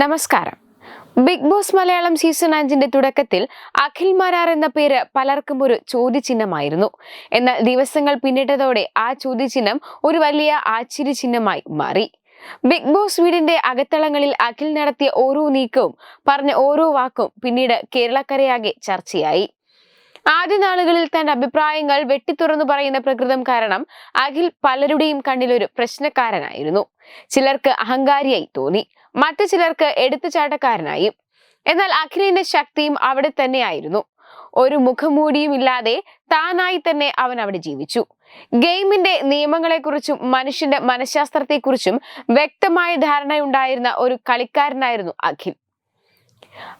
നമസ്കാരം. Big boss Malayalam season അഞ്ചിന്റെ തുടക്കത്തിൽ അഖിൽ മാരാർ എന്ന പേര് പലർക്കും ഒരു ചോദ്യചിഹ്നമായിരുന്നു. എന്നാൽ ദിവസങ്ങൾ പിന്നിട്ടതോടെ ആ ചോദ്യചിഹ്നം ഒരു വലിയ ആശ്ചര്യചിഹ്നമായി മാറി. ബിഗ് ബോസ് വീടിന്റെ അകത്തളങ്ങളിൽ അഖിൽ നടത്തിയ ഓരോ നീക്കവും പറഞ്ഞ ഓരോ വാക്കും പിന്നീട് കേരളക്കരയാകെ ചർച്ചയായി. ആദ്യ നാളുകളിൽ തന്റെ അഭിപ്രായങ്ങൾ വെട്ടിത്തുറന്നു പറയുന്ന പ്രകൃതം കാരണം അഖിൽ പലരുടെയും കണ്ണിലൊരു പ്രശ്നക്കാരനായിരുന്നു. ചിലർക്ക് അഹങ്കാരിയായി തോന്നി. മറ്റു ചിലർക്ക് എടുത്തുചാട്ടക്കാരനായി. എന്നാൽ അഖിലിന്റെ ശക്തിയും അവിടെ തന്നെയായിരുന്നു. ഒരു മുഖംമൂടിയും ഇല്ലാതെ താനായി തന്നെ അവൻ അവിടെ ജീവിച്ചു. ഗെയിമിന്റെ നിയമങ്ങളെക്കുറിച്ചും മനുഷ്യന്റെ മനഃശാസ്ത്രത്തെക്കുറിച്ചും വ്യക്തമായ ധാരണയുണ്ടായിരുന്ന ഒരു കളിക്കാരനായിരുന്നു അഖിൽ.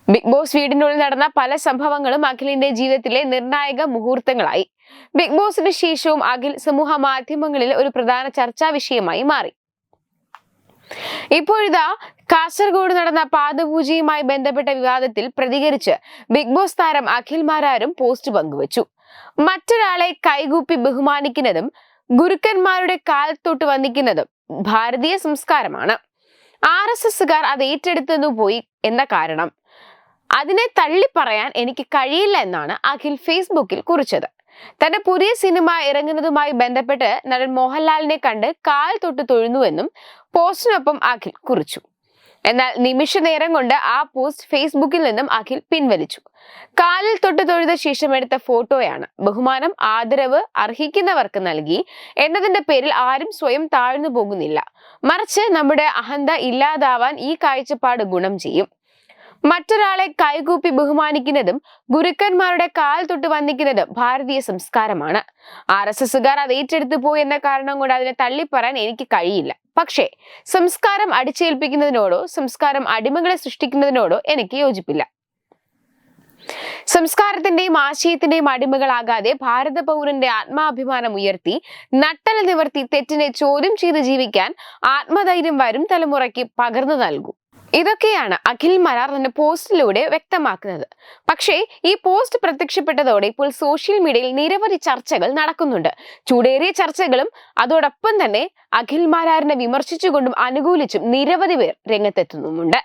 ബിഗ് ബോസ് വീടിനുള്ളിൽ നടന്ന പല സംഭവങ്ങളും അഖിലിന്റെ ജീവിതത്തിലെ നിർണായക മുഹൂർത്തങ്ങളായി. ബിഗ് ബോസിന് ശേഷവും അഖിൽ സമൂഹ മാധ്യമങ്ങളിൽ ഒരു പ്രധാന ചർച്ചാ വിഷയമായി മാറി. ഇപ്പോഴിതാ കാസർഗോഡ് നടന്ന പാദപൂജയുമായി ബന്ധപ്പെട്ട വിവാദത്തിൽ പ്രതികരിച്ച് ബിഗ് ബോസ് താരം അഖിൽ മാരാരും പോസ്റ്റ് പങ്കുവച്ചു. മറ്റൊരാളെ കൈകൂപ്പി ബഹുമാനിക്കുന്നതും ഗുരുക്കന്മാരുടെ കാൽ തൊട്ട് വന്നിക്കുന്നതും ഭാരതീയ സംസ്കാരമാണ്. ആർ എസ് എസുകാർ അത് ഏറ്റെടുത്തു പോയി എന്ന കാരണം. അതിനെ തള്ളി പറയാൻ എനിക്ക് കഴിയില്ല എന്നാണ് അഖിൽ ഫേസ്ബുക്കിൽ കുറിച്ചത്. തന്റെ പുതിയ സിനിമ ഇറങ്ങുന്നതുമായി ബന്ധപ്പെട്ട് നടൻ മോഹൻലാലിനെ കണ്ട് കാൽ തൊട്ട് തൊഴുന്നുവെന്നും പോസ്റ്റിനൊപ്പം അഖിൽ കുറിച്ചു. എന്നാൽ നിമിഷ നേരം കൊണ്ട് ആ പോസ്റ്റ് ഫേസ്ബുക്കിൽ നിന്നും അഖിൽ പിൻവലിച്ചു. കാലിൽ തൊട്ട് തൊഴുത ശേഷം എടുത്ത ഫോട്ടോയാണ്. ബഹുമാനം ആദരവ് അർഹിക്കുന്നവർക്ക് നൽകി. എന്നതിന്റെ പേരിൽ ആരും സ്വയം താഴ്ന്നു പോകുന്നില്ല. മറിച്ച് നമ്മുടെ അഹന്ത ഇല്ലാതാവാൻ ഈ കാഴ്ചപ്പാട് ഗുണം ചെയ്യും. മറ്റൊരാളെ കൈകൂപ്പി ബഹുമാനിക്കുന്നതും ഗുരുക്കന്മാരുടെ കാൽ തൊട്ട് വന്നിക്കുന്നതും ഭാരതീയ സംസ്കാരമാണ്. ആർ എസ് എസുകാർ അത് ഏറ്റെടുത്തു പോയി എന്ന കാരണം കൊണ്ട് അതിനെ തള്ളിപ്പറയാൻ എനിക്ക് കഴിയില്ല. പക്ഷേ സംസ്കാരം അടിച്ചേൽപ്പിക്കുന്നതിനോടോ സംസ്കാരം അടിമകളെ സൃഷ്ടിക്കുന്നതിനോടോ എനിക്ക് യോജിപ്പില്ല. സംസ്കാരത്തിന്റെയും ആശയത്തിന്റെയും അടിമകളാകാതെ ഭാരത പൗരന്റെ ആത്മാഭിമാനം ഉയർത്തി നട്ടൽ നിവർത്തി തെറ്റിനെ ചോദ്യം ചെയ്ത് ജീവിക്കാൻ ആത്മധൈര്യം വരും തലമുറയ്ക്ക് പകർന്നു നൽകൂ. ഇതൊക്കെയാണ് അഖിൽ മരാർ തന്റെ പോസ്റ്റിലൂടെ വ്യക്തമാക്കുന്നത്. പക്ഷേ ഈ പോസ്റ്റ് പ്രത്യക്ഷപ്പെട്ടതോടെ ഇപ്പോൾ സോഷ്യൽ മീഡിയയിൽ നിരവധി ചർച്ചകൾ നടക്കുന്നുണ്ട്. ചൂടേറിയ ചർച്ചകളും അതോടൊപ്പം തന്നെ അഖിൽ മാരാറിനെ വിമർശിച്ചുകൊണ്ടും അനുകൂലിച്ചും നിരവധി പേർ രംഗത്തെത്തുന്നുമുണ്ട്.